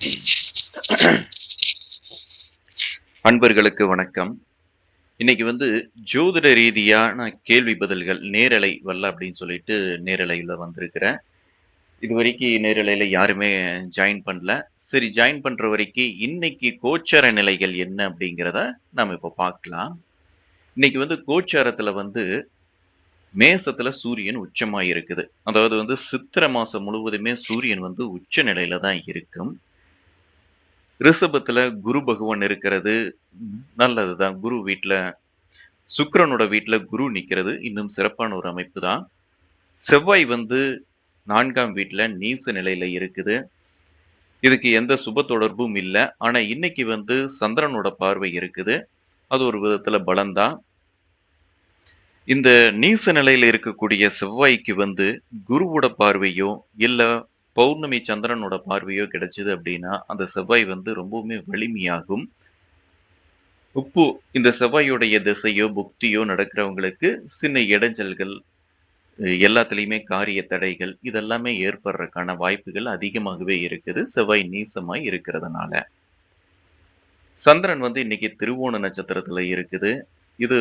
அன்பர்களுக்கு வணக்கம். இன்னைக்கு வந்து ஜோதிட ரீதியான கேள்வி பதில்கள் நேரலை வரல அப்படின்னு சொல்லிட்டு நேரலையில் வந்திருக்கிறேன். இது வரைக்கும் நேரலையில் யாருமே ஜாயின் பண்ணல. சரி ஜாயின் பண்ணுற வரைக்கும் இன்னைக்கு கோச்சார நிலைகள் என்ன அப்படிங்கிறத நம்ம இப்போ பார்க்கலாம். இன்னைக்கு வந்து கோச்சாரத்தில் வந்து மேசத்துல சூரியன் உச்சமாக இருக்குது அதாவது வந்து சித்திரை மாசம் முழுவதுமே சூரியன் வந்து உச்ச நிலையில தான் இருக்கும். ரிஷபத்தில் குரு பகவான் இருக்கிறது. நல்லது தான் குரு வீட்டில் சுக்கரனோட வீட்டில் குரு நிற்கிறது இன்னும் சிறப்பான ஒரு அமைப்பு தான் செவ்வாய் வந்து நான்காம் வீட்டில் நீச நிலையில் இருக்குது. இதுக்கு எந்த சுப தொடர்பும் இல்லை. ஆனால் இன்னைக்கு வந்து சந்திரனோட பார்வை இருக்குது. அது ஒரு விதத்தில் பலந்தான் இந்த நீச நிலையில் இருக்கக்கூடிய செவ்வாய்க்கு வந்து குருவோட பார்வையோ இல்லை பௌர்ணமி சந்திரனோட பார்வையோ கிடைச்சது அப்படின்னா அந்த செவ்வாய் வந்து ரொம்பவுமே வலிமையாகும். உப்பு இந்த செவ்வாயுடைய திசையோ புக்தியோ நடக்கிறவங்களுக்கு சின்ன இடைஞ்சல்கள் எல்லாத்துலேயுமே காரிய தடைகள் இதெல்லாமே ஏற்படுறதுக்கான வாய்ப்புகள் அதிகமாகவே இருக்குது. செவ்வாய் நீசமாய் இருக்கிறதுனால. சந்திரன் வந்து இன்னைக்கு திருவோண நட்சத்திரத்தில் இருக்குது. இது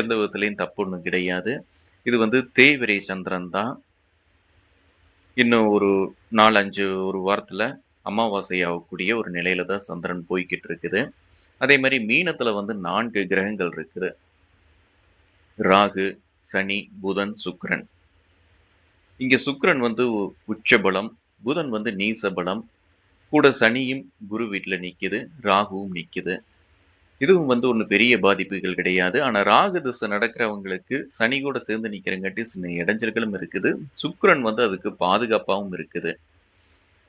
எந்த விதத்துலையும் தப்பு ஒன்றும் கிடையாது. இது வந்து தேய்விரை சந்திரன் தான் இன்னும் ஒரு நாலு அஞ்சு ஒரு வாரத்தில் அமாவாசை ஆகக்கூடிய ஒரு நிலையில தான் சந்திரன் போய்கிட்டு இருக்குது. அதே மாதிரி மீனத்தில் வந்து நான்கு கிரகங்கள் இருக்குது. ராகு சனி புதன் சுக்ரன் இங்கே சுக்ரன் வந்து உச்சபலம் புதன் வந்து நீச பலம் கூட சனியும் குரு வீட்டில் நிற்கிது ராகுவும் நிற்கிது இதுவும் வந்து ஒன்று பெரிய பாதிப்புகள் கிடையாது. ஆனால் ராகு திசை நடக்கிறவங்களுக்கு சனி கூட சேர்ந்து நிற்கிறங்காட்டி சின்ன இடைஞ்சல்களும் இருக்குது. சுக்கரன் வந்து அதுக்கு பாதுகாப்பாகவும் இருக்குது.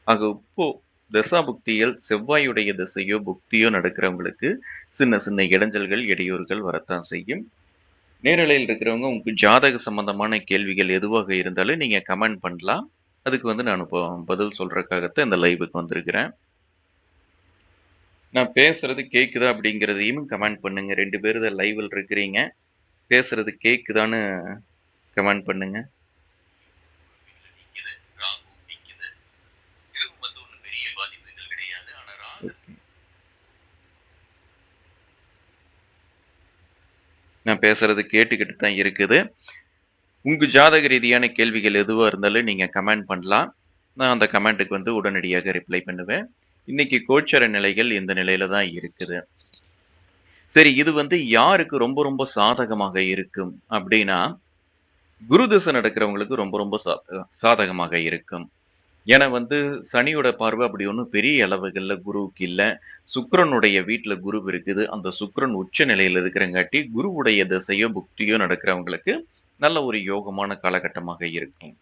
ஆக இப்போ தசா புக்தியில் செவ்வாயுடைய திசையோ புக்தியோ நடக்கிறவங்களுக்கு சின்ன சின்ன இடைஞ்சல்கள் இடையூறுகள் வரத்தான் செய்யும். நேரலையில் இருக்கிறவங்க உங்களுக்கு ஜாதக சம்பந்தமான கேள்விகள் எதுவாக இருந்தாலும் நீங்கள் கமெண்ட் பண்ணலாம். அதுக்கு வந்து நான் இப்போ பதில் சொல்கிறக்காகத்தான் இந்த லைவுக்கு வந்திருக்கிறேன். நான் பேசுறது கேட்குதா அப்படிங்கிறதையும் கமெண்ட் பண்ணுங்க. ரெண்டு பேரும் தான் லைவில் இருக்கிறீங்க. பேசுறது கேட்குதான்னு கமெண்ட் பண்ணுங்க. நான் பேசுறது கேட்டுக்கிட்டு தான் இருக்குது. உங்கள் ஜாதக ரீதியான கேள்விகள் எதுவாக இருந்தாலும் நீங்கள் கமெண்ட் பண்ணலாம். நான் அந்த கமெண்ட்டுக்கு வந்து உடனடியாக ரிப்ளை பண்ணுவேன். இன்னைக்கு கோச்சர நிலைகள் இந்த நிலையில தான் இருக்குது. சரி இது வந்து யாருக்கு ரொம்ப ரொம்ப சாதகமாக இருக்கும் அப்படின்னா குரு திசை நடக்கிறவங்களுக்கு ரொம்ப ரொம்ப சா- சாதகமாக இருக்கும். ஏன்னா வந்து சனியோட பார்வை அப்படி ஒன்றும் பெரிய அளவுகள்ல குருவுக்கு இல்லை. சுக்கரனுடைய வீட்டில் குரு இருக்குது. அந்த சுக்கரன் உச்ச நிலையில் இருக்கிறங்காட்டி குருவுடைய திசையோ புக்தியோ நடக்கிறவங்களுக்கு நல்ல ஒரு யோகமான காலகட்டமாக இருக்கும்.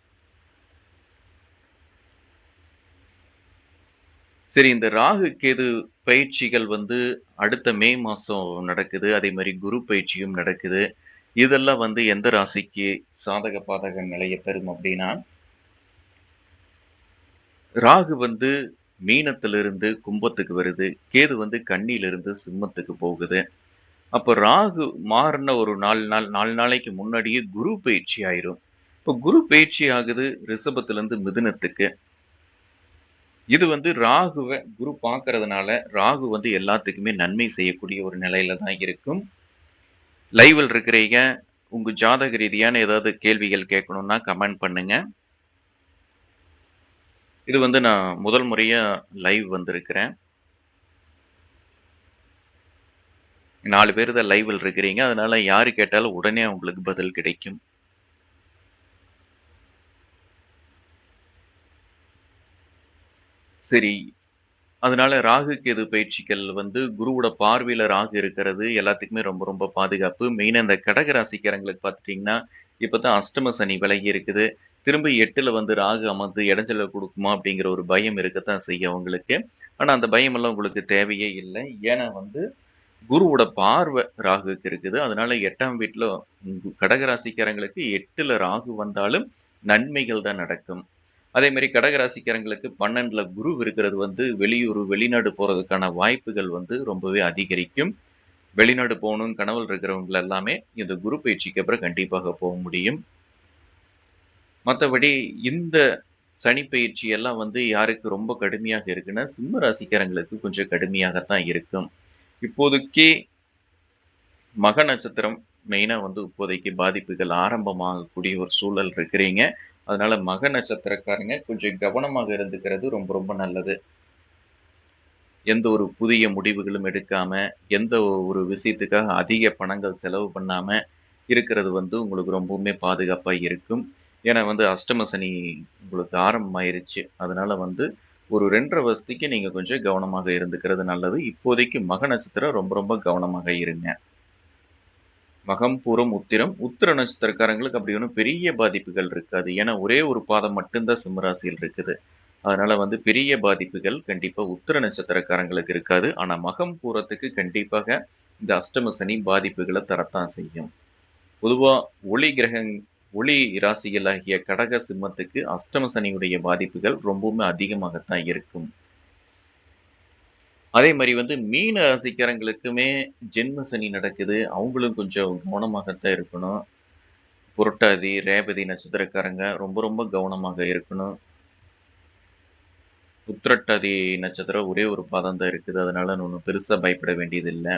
சரி இந்த ராகு கேது பயிற்சிகள் வந்து அடுத்த மே மாசம் நடக்குது. அதே மாதிரி குரு பயிற்சியும் நடக்குது. இதெல்லாம் வந்து எந்த ராசிக்கு சாதக பாதக நிலையை தரும் அப்படின்னா ராகு வந்து மீனத்திலிருந்து கும்பத்துக்கு வருது. கேது வந்து கண்ணியிலிருந்து சிம்மத்துக்கு போகுது. அப்போ ராகு மாறின ஒரு நாலு நாள் நாலு நாளைக்கு முன்னாடியே குரு பயிற்சி ஆயிரும். இப்போ குரு பயிற்சி ஆகுது ரிஷபத்திலேருந்து மிதுனத்துக்கு. இது வந்து ராகுவை குரு பார்க்கறதுனால ராகு வந்து எல்லாத்துக்குமே நன்மை செய்யக்கூடிய ஒரு நிலையில தான் இருக்கும். லைவில் இருக்கிறீங்க. உங்க ஜாதக ரீதியான ஏதாவது கேள்விகள் கேட்கணும்னா கமெண்ட் பண்ணுங்க. இது வந்து நான் முதல் முறையா லைவ் வந்திருக்கிறேன். நாலு பேர் தான் லைவில் இருக்கிறீங்க. அதனால யாரு கேட்டாலும் உடனே உங்களுக்கு பதில் கிடைக்கும். சரி. அதனால ராகு கேது பயிற்சிகள் வந்து குருவோட பார்வையில ராகு இருக்கிறது. எல்லாத்துக்குமே ரொம்ப ரொம்ப பாதுகாப்பு. மெயினா இந்த கடக ராசிக்காரங்களுக்கு பார்த்துட்டீங்கன்னா இப்பதான் அஷ்டம சனி விலகி இருக்குது. திரும்ப எட்டுல வந்து ராகு அமர்ந்து இடைஞ்சல கொடுக்குமா அப்படிங்கிற ஒரு பயம் இருக்கத்தான் செய்யும் அவங்களுக்கு. ஆனா அந்த பயம் எல்லாம் உங்களுக்கு தேவையே இல்லை. ஏன்னா வந்து குருவோட பார்வை ராகுக்கு இருக்குது. அதனால எட்டாம் வீட்டில் கடக ராசிக்காரங்களுக்கு எட்டுல ராகு வந்தாலும் நன்மைகள் தான் நடக்கும். அதே மாதிரி கடகராசிக்காரங்களுக்கு பன்னெண்டுல குரு இருக்கிறது வந்து வெளியூர் வெளிநாடு போறதுக்கான வாய்ப்புகள் வந்து ரொம்பவே அதிகரிக்கும் வெளிநாடு போகணும்னு கனவுல இருக்கிறவங்க எல்லாமே இந்த குரு பயிற்சிக்கு அப்புறம் கண்டிப்பாக போக முடியும் மற்றபடி இந்த சனி பயிற்சி எல்லாம் வந்து யாருக்கு ரொம்ப கடுமையாக இருக்குன்னா, சிம்ம ராசிக்காரங்களுக்கு கொஞ்சம் கடுமையாகத்தான் இருக்கும். இப்போதைக்கு மக நட்சத்திரம் மெயினாக வந்து இப்போதைக்கு பாதிப்புகள் ஆரம்பமாகக்கூடிய ஒரு சூழல் இருக்கிறீங்க. அதனால மக நட்சத்திரக்காரங்க கொஞ்சம் கவனமாக இருந்துக்கிறது ரொம்ப ரொம்ப நல்லது. எந்த ஒரு புதிய முடிவுகளும் எடுக்காம, எந்த ஒரு விஷயத்துக்காக அதிக பணங்கள் செலவு பண்ணாம இருக்கிறது வந்து உங்களுக்கு ரொம்பவுமே பாதுகாப்பாக இருக்கும். ஏன்னா வந்து அஷ்டம சனி உங்களுக்கு ஆரம்பமாயிருச்சு. அதனால வந்து ஒரு 2 1/2 வருஷத்துக்கு நீங்கள் கொஞ்சம் கவனமாக இருந்துக்கிறது நல்லது. இப்போதைக்கு மக நட்சத்திரம் ரொம்ப ரொம்ப கவனமாக இருங்க. மகம், பூரம், உத்திரம். உத்திர நட்சத்திரக்காரங்களுக்கு அப்படி ஒன்றும் பெரிய பாதிப்புகள் இருக்காது. ஏன்னா ஒரே ஒரு பாதம் மட்டும்தான் சிம்மராசியில் இருக்குது. அதனால வந்து பெரிய பாதிப்புகள் கண்டிப்பாக உத்திர நட்சத்திரக்காரங்களுக்கு இருக்காது. ஆனால் மகம், பூரத்துக்கு கண்டிப்பாக இந்த அஷ்டம சனி பாதிப்புகளை தரத்தான் செய்யும். பொதுவாக ஒளி கிரகங் ஒளி ராசிகளாகிய கடக, சிம்மத்துக்கு அஷ்டம சனியுடைய பாதிப்புகள் ரொம்பவுமே அதிகமாகத்தான் இருக்கும். அதே மாதிரி வந்து மீன ரசிக்கிறவங்களுக்குமே ஜென்ம சனி நடக்குது. அவங்களும் கொஞ்சம் கவனமாகத்தான் இருக்கணும். புரட்டாதி, ரேபதி நட்சத்திரக்காரங்க ரொம்ப ரொம்ப கவனமாக இருக்கணும். உத்திரட்டாதி நட்சத்திரம் ஒரே ஒரு பாதம் தான் இருக்குது. அதனால ஒன்றும் பெருசாக பயப்பட வேண்டியதில்லை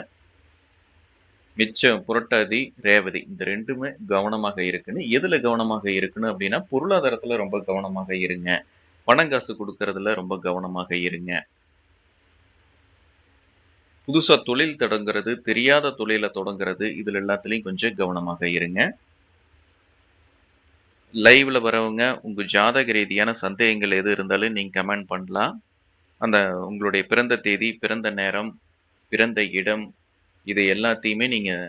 மிச்சம் புரட்டாதி, ரேவதி இந்த ரெண்டுமே கவனமாக இருக்கணும். எதில் கவனமாக இருக்கணும் அப்படின்னா பொருளாதாரத்தில் ரொம்ப கவனமாக இருங்க. பணம் காசு கொடுக்கறதுல ரொம்ப கவனமாக இருங்க. புதுசாக தொழில் தொடங்குறது, தெரியாத தொழிலை தொடங்குறது, இதில் எல்லாத்துலேயும் கொஞ்சம் கவனமாக இருங்க. லைவில் வரவங்க உங்கள் ஜாதக ரீதியான சந்தேகங்கள் எது இருந்தாலும் நீங்கள் கமெண்ட் பண்ணலாம். அந்த உங்களுடைய பிறந்த தேதி, பிறந்த நேரம், பிறந்த இடம் இது எல்லாத்தையுமே நீங்கள்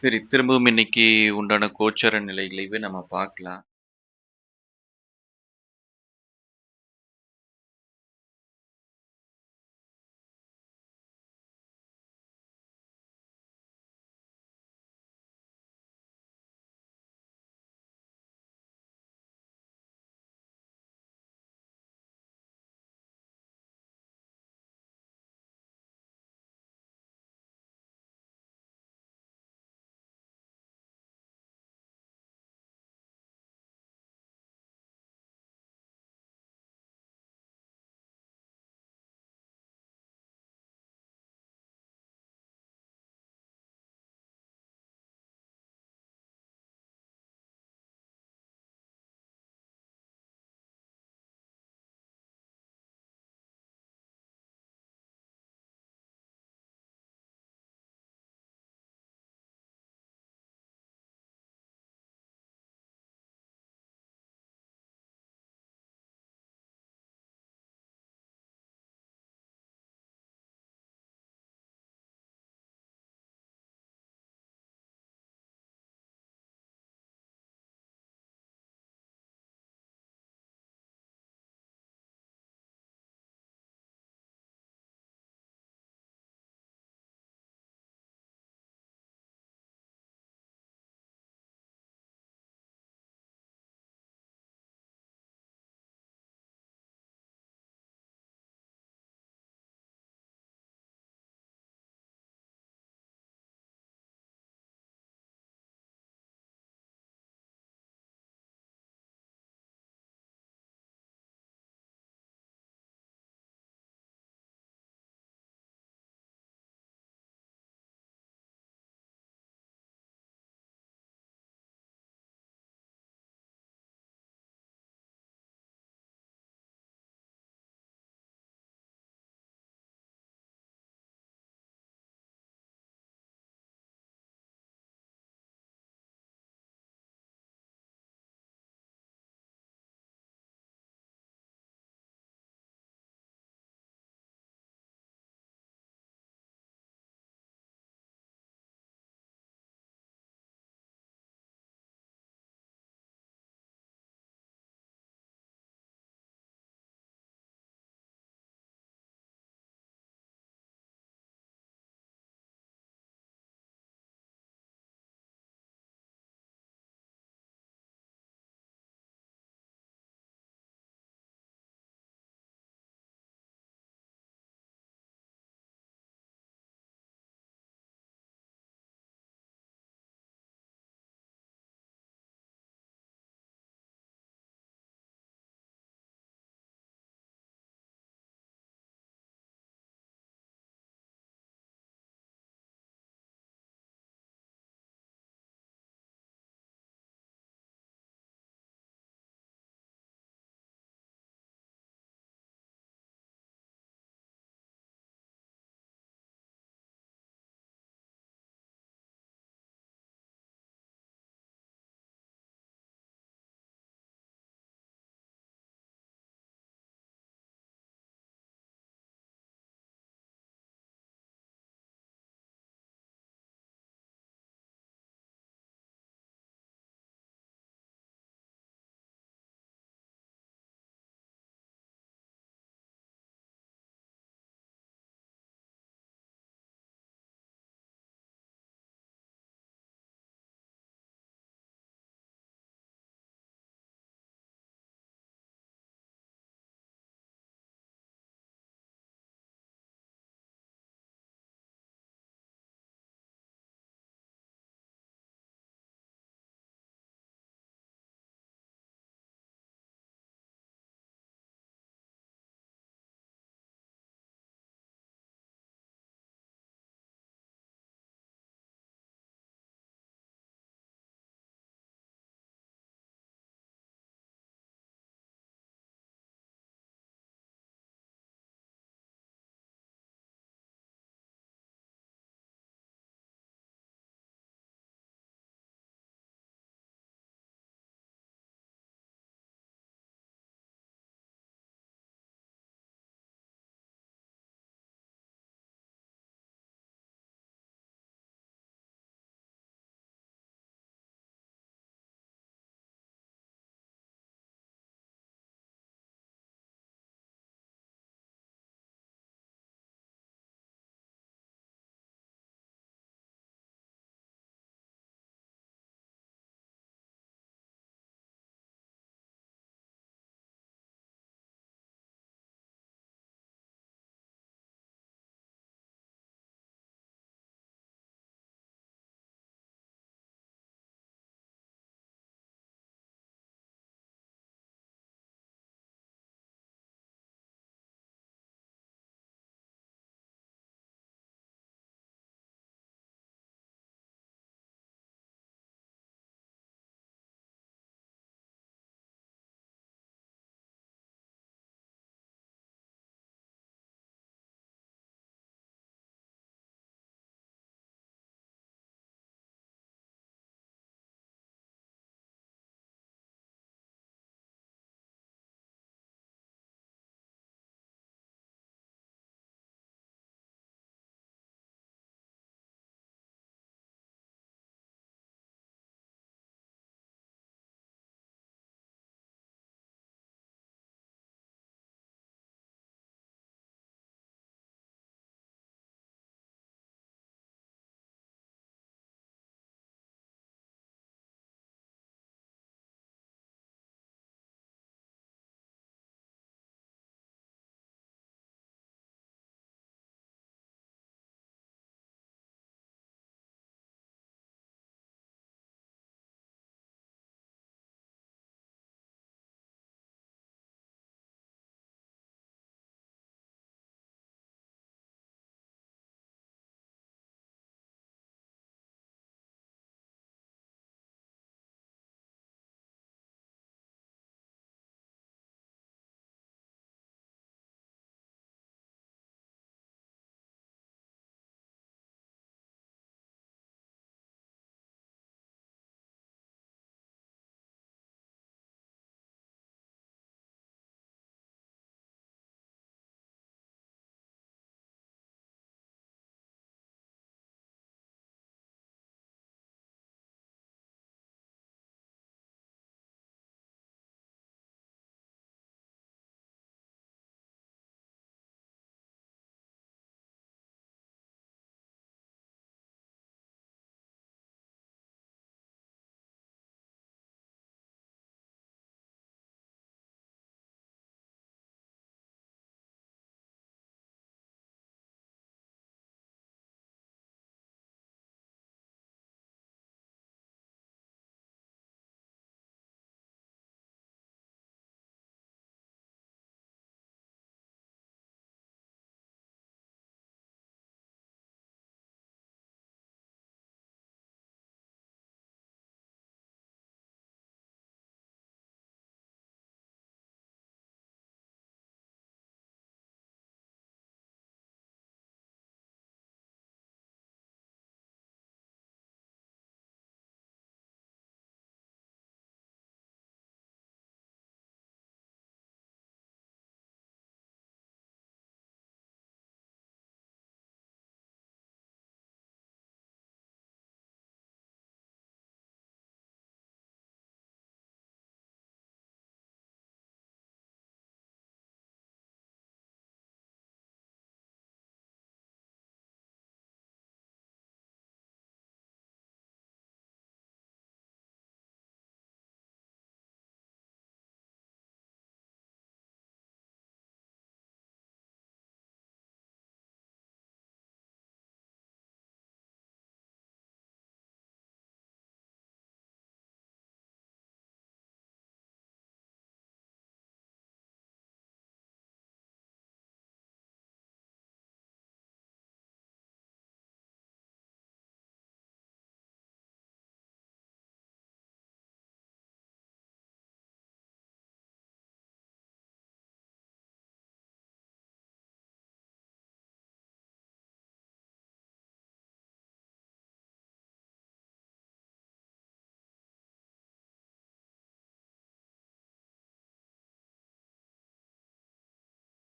சரி திரும்பவும் இன்னைக்கு உண்டான கோச்சார நிலைகளைவே நம்ம பார்க்கலாம்.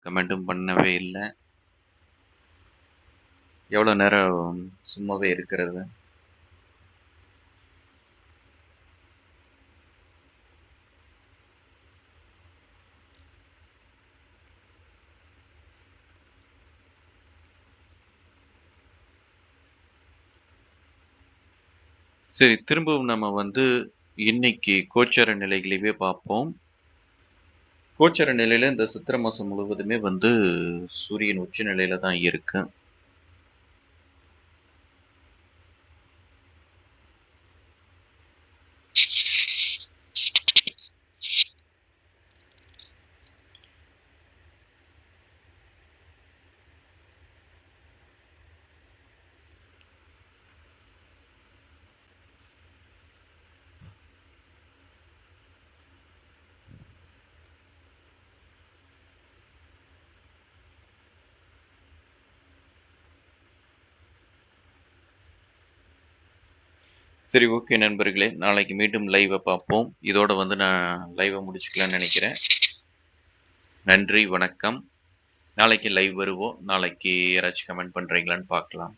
கமெண்ட்டும் பண்ணவே இல்ல. எவ்வளோ நேரம் சும்மாவே இருக்கிறது? சரி, திரும்பவும் நம்ம வந்து இன்னைக்கு கோச்சார நிலைகளையே பார்ப்போம். கோச்சர நிலையில் இந்த சித்திரை மாதம் முழுவதுமே வந்து சூரியன் உச்ச நிலையில் தான் இருக்குது சரி, ஓகே நண்பர்களே. நாளைக்கு மீண்டும் லைவை பார்ப்போம். இதோட வந்து நான் லைவை முடிச்சுக்கலாம்னு நினைக்கிறேன் நன்றி, வணக்கம். நாளைக்கு லைவ் வருவோம். நாளைக்கு யாராச்சும் கமெண்ட் பண்ணுறீங்களான்னு பார்க்கலாம்.